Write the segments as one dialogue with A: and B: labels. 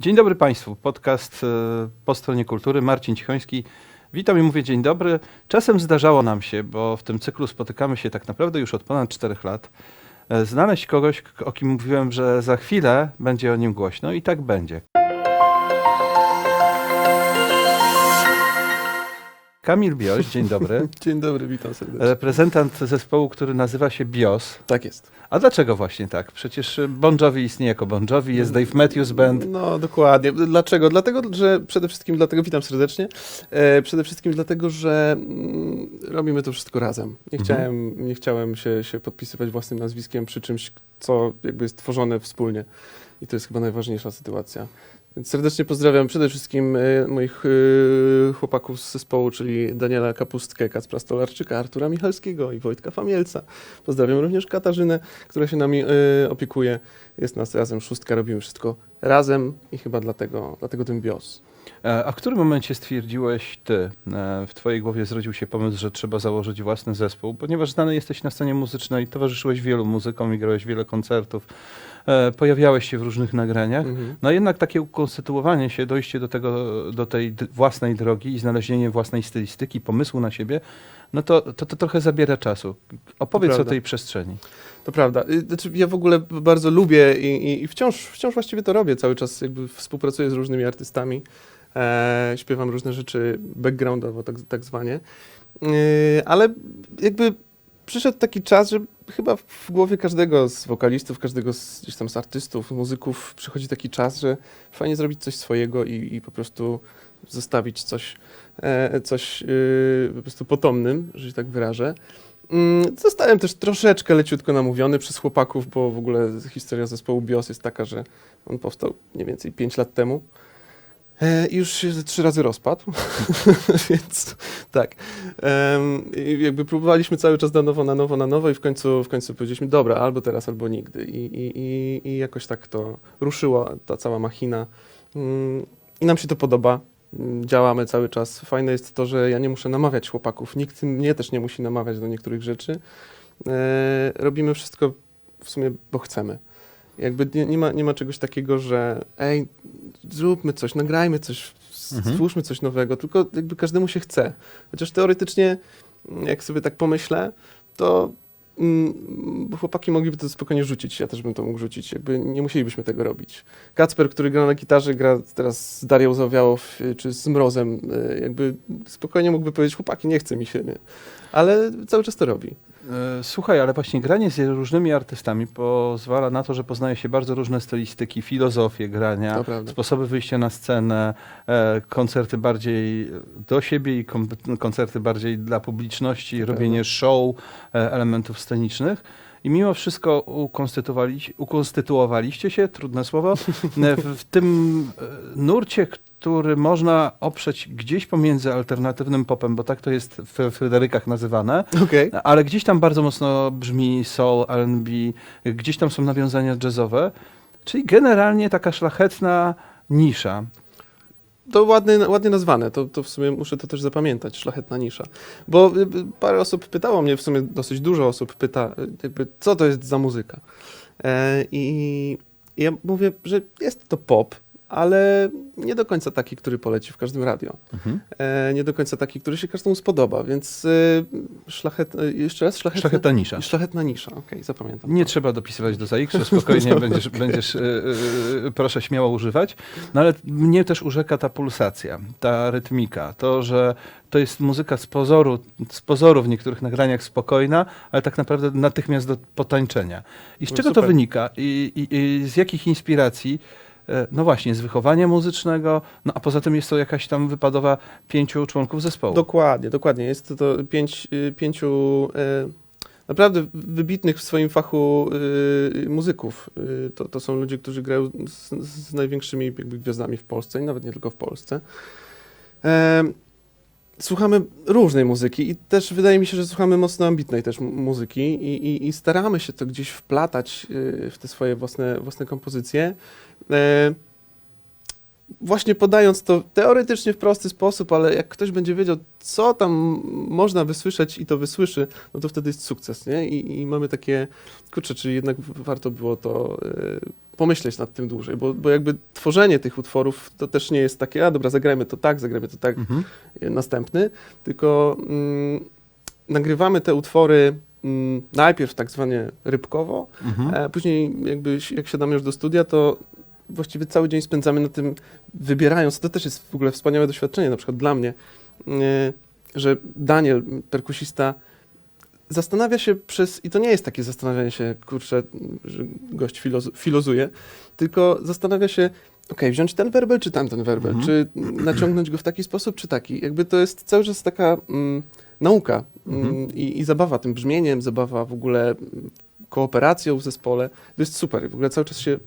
A: Dzień dobry Państwu. Podcast e, po stronie kultury. Marcin Cichoński. Witam i mówię dzień dobry. Czasem zdarzało nam się, bo w tym cyklu spotykamy się tak naprawdę już od ponad czterech lat, e, znaleźć kogoś, o kim mówiłem, że za chwilę będzie o nim głośno i tak będzie. Kamil Bioś, dzień dobry.
B: Dzień dobry, witam serdecznie.
A: Reprezentant zespołu, który nazywa się BIOS.
B: Tak jest.
A: A dlaczego właśnie tak? Przecież Bon Jovi istnieje jako Bon Jovi, jest Dave Matthews Band.
B: No dokładnie. Dlaczego? Dlatego, że przede wszystkim dlatego, witam serdecznie, e, przede wszystkim dlatego, że mm, robimy to wszystko razem. Nie
A: Mhm.
B: chciałem, nie chciałem się, się podpisywać własnym nazwiskiem przy czymś, co jakby jest tworzone wspólnie. I to jest chyba najważniejsza sytuacja. Więc serdecznie pozdrawiam przede wszystkim e, moich e, chłopaków z zespołu, czyli Daniela Kapustkę, Kacpra Stolarczyka, Artura Michalskiego i Wojtka Famielca. Pozdrawiam również Katarzynę, która się nami e, opiekuje. Jest nas razem szóstka, robimy wszystko razem i chyba dlatego, dlatego ten bios.
A: E, A w którym momencie stwierdziłeś ty, e, w twojej głowie zrodził się pomysł, że trzeba założyć własny zespół, ponieważ znany jesteś na scenie muzycznej, towarzyszyłeś wielu muzykom i grałeś wiele koncertów, e, pojawiałeś się w różnych nagraniach,
B: Mhm.
A: no jednak takie ukonstytuowanie się, dojście do, tego, do tej własnej drogi i znalezienie własnej stylistyki, pomysłu na siebie, no to to, to trochę zabiera czasu. Opowiedz o tej przestrzeni.
B: To prawda. Y, Znaczy, ja w ogóle bardzo lubię i, i, i wciąż, wciąż właściwie to robię. Cały czas jakby współpracuję z różnymi artystami. E, śpiewam różne rzeczy backgroundowo, tak, tak zwanie. Y, ale jakby przyszedł taki czas, że chyba w głowie każdego z wokalistów, każdego z, gdzieś tam z artystów, muzyków przychodzi taki czas, że fajnie zrobić coś swojego i, i po prostu zostawić coś, e, coś y, po prostu potomnym, że się tak wyrażę. Mm, Zostałem też troszeczkę leciutko namówiony przez chłopaków, bo w ogóle historia zespołu BIOS jest taka, że on powstał mniej więcej 5 lat temu. E, już się trzy razy rozpadł, więc tak. Jakby próbowaliśmy cały czas na nowo, na nowo, na nowo i w końcu, w końcu powiedzieliśmy, dobra, albo teraz, albo nigdy. I, i, i, i jakoś tak to ruszyła ta cała machina. Mm, I nam się to podoba. Mm, Działamy cały czas. Fajne jest to, że ja nie muszę namawiać chłopaków. Nikt mnie też nie musi namawiać do niektórych rzeczy. E, robimy wszystko w sumie, bo chcemy. Jakby nie, nie, ma, nie ma czegoś takiego, że ej, zróbmy coś, nagrajmy coś,
A: Mhm.
B: stwórzmy coś nowego, tylko jakby każdemu się chce. Chociaż teoretycznie, jak sobie tak pomyślę, to mm, chłopaki mogliby to spokojnie rzucić, ja też bym to mógł rzucić, jakby nie musielibyśmy tego robić. Kacper, który gra na gitarze, gra teraz z Darią Zawiałow y, czy z Mrozem, y, jakby spokojnie mógłby powiedzieć, chłopaki, nie chce mi się, nie? ale cały czas to robi.
A: E, Słuchaj, ale właśnie granie z różnymi artystami pozwala na to, że poznaje się bardzo różne stylistyki, filozofie grania, sposoby wyjścia na scenę, e, koncerty bardziej do siebie i koncerty bardziej dla publiczności, robienie show, e, elementów scenicznych. I mimo wszystko ukonstytuowali, ukonstytuowaliście się, trudne słowo, e, w, w tym e, nurcie, który można oprzeć gdzieś pomiędzy alternatywnym popem, bo tak to jest w Fryderykach nazywane,
B: Okej.
A: ale gdzieś tam bardzo mocno brzmi soul, R&B, gdzieś tam są nawiązania jazzowe, czyli generalnie taka szlachetna nisza.
B: To ładnie, ładnie nazwane, to, to w sumie muszę to też zapamiętać, szlachetna nisza. Bo y, y, parę osób pytało mnie, w sumie dosyć dużo osób pyta, y, jakby, co to jest za muzyka. E, I ja mówię, że jest to pop, ale nie do końca taki, który poleci w każdym radio. E, nie do końca taki, który się każdemu spodoba, więc y, szlachet, y, jeszcze raz, szlachetna,
A: Szlachetna nisza.
B: szlachetna nisza, okej, zapamiętam.
A: Nie trzeba dopisywać do ZAX, spokojnie będziesz, będziesz y, proszę śmiało używać. No ale mnie też urzeka ta pulsacja, ta rytmika, to, że to jest muzyka z pozoru, z pozoru w niektórych nagraniach spokojna, ale tak naprawdę natychmiast do potańczenia. I z
B: No
A: czego to
B: super.
A: wynika? I, i, I z jakich inspiracji? E, No właśnie, z wychowania muzycznego, no a poza tym jest to jakaś tam wypadowa pięciu członków zespołu.
B: Dokładnie, dokładnie. Jest to pięć, y, pięciu e, naprawdę wybitnych w swoim fachu y, muzyków. Y, to, to są ludzie, którzy grają z, z największymi jakby gwiazdami w Polsce i nawet nie tylko w Polsce. E, słuchamy różnej muzyki i też wydaje mi się, że słuchamy mocno ambitnej też mu- muzyki i, i, i staramy się to gdzieś wplatać y, w te swoje własne, własne kompozycje. E, właśnie podając to teoretycznie w prosty sposób, ale jak ktoś będzie wiedział, co tam można wysłyszeć i to wysłyszy, no to wtedy jest sukces, nie? I, i mamy takie, kurczę, czyli jednak warto było to y, pomyśleć nad tym dłużej, bo, bo jakby tworzenie tych utworów to też nie jest takie, a dobra, zagrajmy to tak, zagrajmy to tak,
A: Mhm.
B: y, następny, tylko mm, nagrywamy te utwory mm, najpierw tak zwanie rybkowo,
A: Mhm.
B: a później jakby jak siadamy już do studia, to właściwie cały dzień spędzamy na tym, wybierając, to też jest w ogóle wspaniałe doświadczenie, na przykład dla mnie, yy, że Daniel, perkusista, zastanawia się przez, i to nie jest takie zastanawianie się, kurczę, że gość filozu, filozuje, tylko zastanawia się, okej, wziąć ten werbel, czy tamten werbel,
A: Mhm.
B: czy naciągnąć go w taki sposób, czy taki. Jakby to jest cały czas taka mm, nauka mm,
A: Mhm.
B: i, i zabawa tym brzmieniem, zabawa w ogóle kooperacją w zespole. To jest super. W ogóle cały czas się,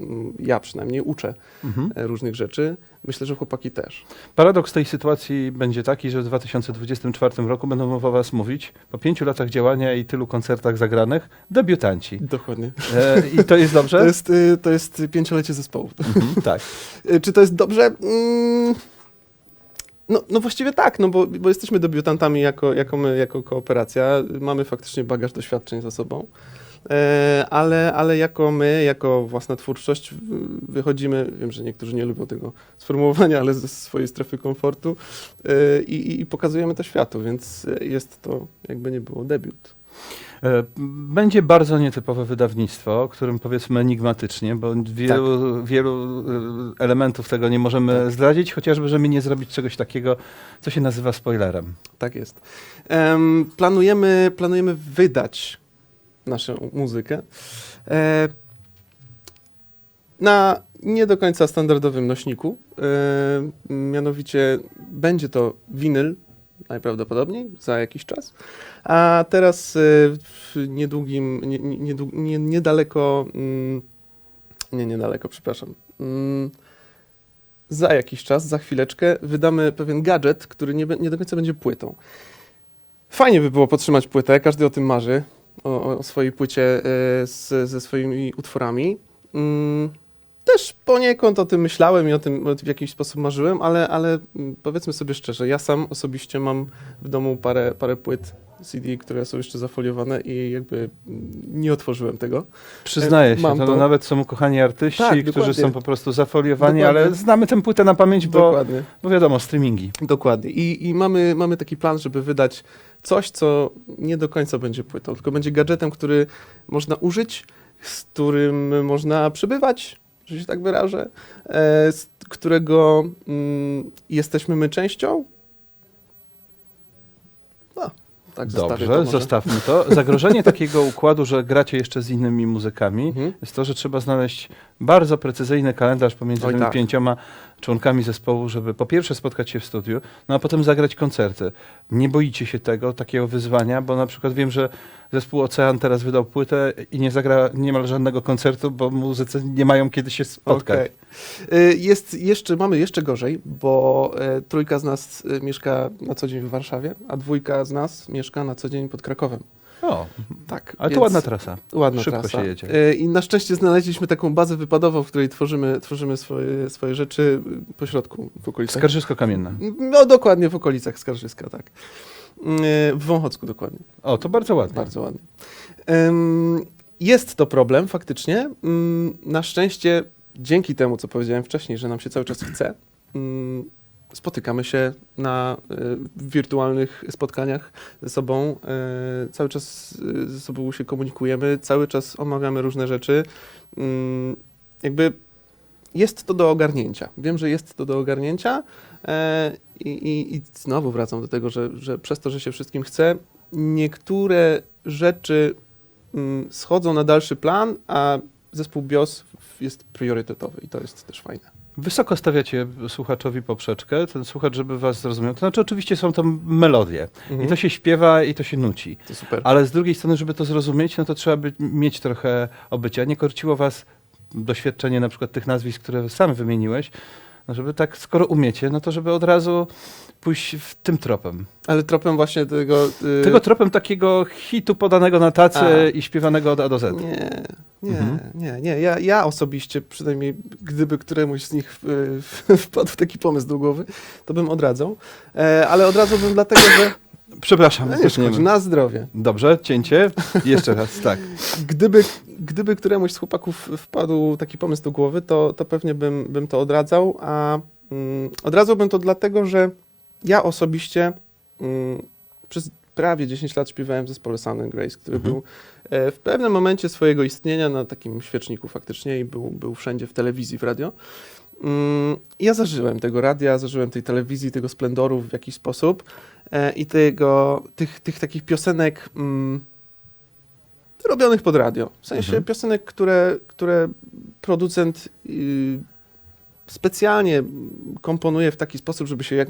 B: mm, ja przynajmniej, uczę
A: Mhm.
B: e, różnych rzeczy. Myślę, że chłopaki też.
A: Paradoks tej sytuacji będzie taki, że w 2024 roku będą o was mówić, po pięciu latach działania i tylu koncertach zagranych, debiutanci.
B: Dokładnie.
A: E, I to jest dobrze?
B: To jest, y, to jest pięciolecie zespołu.
A: Mhm, tak.
B: Y, Czy to jest dobrze? Mm, No, no właściwie tak, no bo, bo jesteśmy debiutantami jako, jako my, jako kooperacja. Mamy faktycznie bagaż doświadczeń za sobą. E, ale, ale jako my, jako własna twórczość wychodzimy, wiem, że niektórzy nie lubią tego sformułowania, ale ze swojej strefy komfortu e, i, i- pokazujemy to światu, więc jest to jakby nie było debiut.
A: E, Będzie bardzo nietypowe wydawnictwo, o którym powiedzmy enigmatycznie, bo wielu, wielu e, elementów tego nie możemy
B: Tak.
A: zdradzić, chociażby, żeby nie zrobić czegoś takiego, co się nazywa spoilerem.
B: Tak jest. Em, planujemy, planujemy wydać naszą muzykę e, na nie do końca standardowym nośniku. E, mianowicie będzie to winyl najprawdopodobniej za jakiś czas. A teraz e, w niedługim, nie, nie, nie, niedaleko, mm, nie niedaleko, przepraszam. Mm, za jakiś czas, za chwileczkę, wydamy pewien gadżet, który nie, nie do końca będzie płytą. Fajnie by było podtrzymać płytę, każdy o tym marzy, o, o swojej płycie e, z, ze swoimi utworami. Mm, też poniekąd o tym myślałem i o tym w jakiś sposób marzyłem, ale, ale mm, powiedzmy sobie szczerze, ja sam osobiście mam w domu parę, parę płyt CD, które są jeszcze zafoliowane i jakby nie otworzyłem tego.
A: Przyznaję się,
B: mam
A: to,
B: to.
A: nawet są ukochani artyści,
B: Tak,
A: którzy
B: dokładnie.
A: są po prostu zafoliowani,
B: Dokładnie.
A: ale znamy tę płytę na pamięć, bo,
B: Dokładnie.
A: bo wiadomo, streamingi.
B: Dokładnie. I, i mamy, mamy taki plan, żeby wydać coś, co nie do końca będzie płytą, tylko będzie gadżetem, który można użyć, z którym można przebywać, że się tak wyrażę, e, z którego mm, jesteśmy my częścią. No, tak
A: Dobrze, zostawmy to. Zagrożenie takiego układu, że gracie jeszcze z innymi muzykami,
B: Mhm.
A: jest to, że trzeba znaleźć bardzo precyzyjny kalendarz pomiędzy
B: Oj,
A: tymi
B: tak.
A: pięcioma członkami zespołu, żeby po pierwsze spotkać się w studiu, no a potem zagrać koncerty. Nie boicie się tego, takiego wyzwania, bo na przykład wiem, że zespół Ocean teraz wydał płytę i nie zagra niemal żadnego koncertu, bo muzycy nie mają kiedy się spotkać.
B: Okej. Y, Jest jeszcze, mamy jeszcze gorzej, bo e, trójka z nas e, mieszka na co dzień w Warszawie, a dwójka z nas mieszka na co dzień pod Krakowem.
A: O,
B: Tak.
A: ale to ładna trasa.
B: Ładna
A: Szybko
B: trasa.
A: się jedzie.
B: E, I na szczęście znaleźliśmy taką bazę wypadową, w której tworzymy, tworzymy swoje, swoje rzeczy y, po środku, w okolicach.
A: Skarżysko-Kamienna.
B: No dokładnie w okolicach Skarżyska, tak. W Wąchocku dokładnie.
A: O, to bardzo ładnie.
B: Bardzo ładnie. Jest to problem faktycznie. Mm, Na szczęście dzięki temu, co powiedziałem wcześniej, że nam się cały czas chce, mm, spotykamy się na e, wirtualnych spotkaniach ze sobą, e, cały czas e, ze sobą się komunikujemy, cały czas omawiamy różne rzeczy. Mm, Jakby jest to do ogarnięcia. Wiem, że jest to do ogarnięcia e, i, i, i znowu wracam do tego, że, że przez to, że się wszystkim chce, niektóre rzeczy mm, schodzą na dalszy plan, a zespół BIOS jest priorytetowy i to jest też fajne.
A: Wysoko stawiacie słuchaczowi poprzeczkę, ten słuchacz, żeby was zrozumiał. To znaczy oczywiście są to melodie. I to się śpiewa i to się nuci.
B: to super.
A: Ale z drugiej strony, żeby to zrozumieć, no to trzeba by, mieć trochę obycia. Nie korciło was doświadczenie na przykład tych nazwisk, które sam wymieniłeś, No żeby tak, skoro umiecie, no to żeby od razu pójść w tym tropem.
B: Ale tropem właśnie tego... y,
A: Tego tropem takiego hitu podanego na tacy
B: A.
A: i śpiewanego od A do Z.
B: Nie, nie,
A: Mhm.
B: nie, nie. Ja, ja osobiście, przynajmniej gdyby któremuś z nich w- wpadł taki pomysł do głowy, to bym odradzał. E, ale odradzałbym dlatego, że...
A: Przepraszam,
B: No nie szkodzi, na zdrowie.
A: Dobrze, cięcie. Jeszcze raz, tak.
B: Gdyby, gdyby któremuś z chłopaków wpadł taki pomysł do głowy, to, to pewnie bym, bym to odradzał, a mm, odradzałbym to dlatego, że ja osobiście mm, przez prawie 10 lat śpiewałem w zespole Sound and Grace, który
A: Mhm.
B: był e, w pewnym momencie swojego istnienia na takim świeczniku faktycznie i był, był wszędzie w telewizji, w radio. Mm, Ja zażyłem tego radia, zażyłem tej telewizji, tego splendoru w jakiś sposób e, i tego, tych, tych takich piosenek mm, robionych pod radio. W sensie
A: Mhm.
B: piosenek, które, które producent y, specjalnie komponuje w taki sposób, żeby się jak,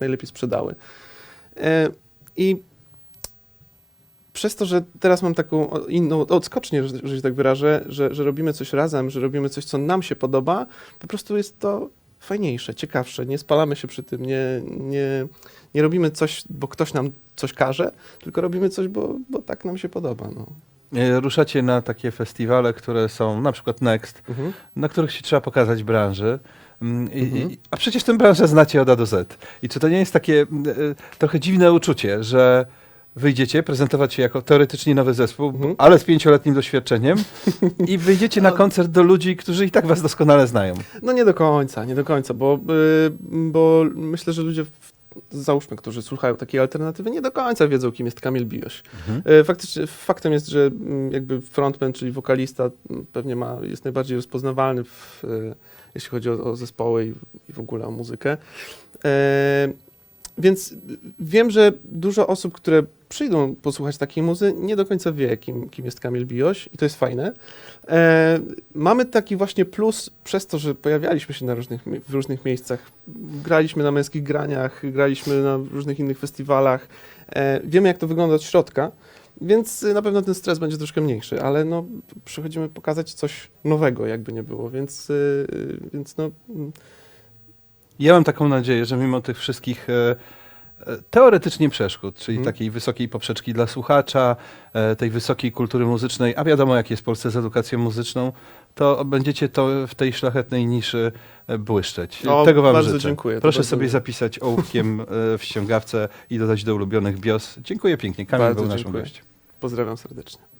B: najlepiej sprzedały. E, I przez to, że teraz mam taką inną odskocznię, że, się tak wyrażę, że, że robimy coś razem, że robimy coś, co nam się podoba, po prostu jest to fajniejsze, ciekawsze. Nie spalamy się przy tym, nie, nie, nie robimy coś, bo ktoś nam coś każe, tylko robimy coś, bo, bo tak nam się podoba. No.
A: E, Ruszacie na takie festiwale, które są na przykład Next,
B: Mhm.
A: na których się trzeba pokazać branży. Mm, I,
B: Mhm.
A: i, a przecież tę branżę znacie od A do Z. I czy to nie jest takie mm, e, trochę dziwne uczucie, że wyjdziecie, prezentować się jako teoretycznie nowy zespół,
B: Mhm.
A: ale z pięcioletnim doświadczeniem i wyjdziecie na
B: Ale-
A: koncert do ludzi, którzy i tak was doskonale znają.
B: No nie do końca, nie do końca, bo, y, bo myślę, że ludzie, załóżmy, którzy słuchają takiej alternatywy, nie do końca wiedzą, kim jest Kamil Bijoś.
A: Mhm.
B: Y, Faktycznie faktem jest, że mm, jakby frontman, czyli wokalista mm, pewnie ma, jest najbardziej rozpoznawalny, w, y, jeśli chodzi o, o zespoły i, i w ogóle o muzykę. E, Więc wiem, że dużo osób, które przyjdą posłuchać takiej muzy, nie do końca wie, kim, kim jest Kamil Bijoś i to jest fajne. E, mamy taki właśnie plus przez to, że pojawialiśmy się na różnych, w różnych miejscach. Graliśmy na męskich graniach, graliśmy na różnych innych festiwalach. E, wiemy, jak to wygląda od środka, więc y, na pewno ten stres będzie troszkę mniejszy, ale no, przychodzimy pokazać coś nowego, jakby nie było, więc, y, y, więc no, mm,
A: Ja mam taką nadzieję, że mimo tych wszystkich e, e, teoretycznie przeszkód, czyli
B: Mhm.
A: takiej wysokiej poprzeczki dla słuchacza, e, tej wysokiej kultury muzycznej, a wiadomo jak jest w Polsce z edukacją muzyczną, to będziecie to w tej szlachetnej niszy błyszczeć.
B: O,
A: Tego wam
B: bardzo
A: życzę.
B: dziękuję,
A: Proszę sobie
B: miłe.
A: zapisać ołówkiem w ściągawce i dodać do ulubionych bios. Dziękuję pięknie. Kamil
B: Bardzo
A: był naszym
B: dziękuję.
A: gościem.
B: pozdrawiam serdecznie.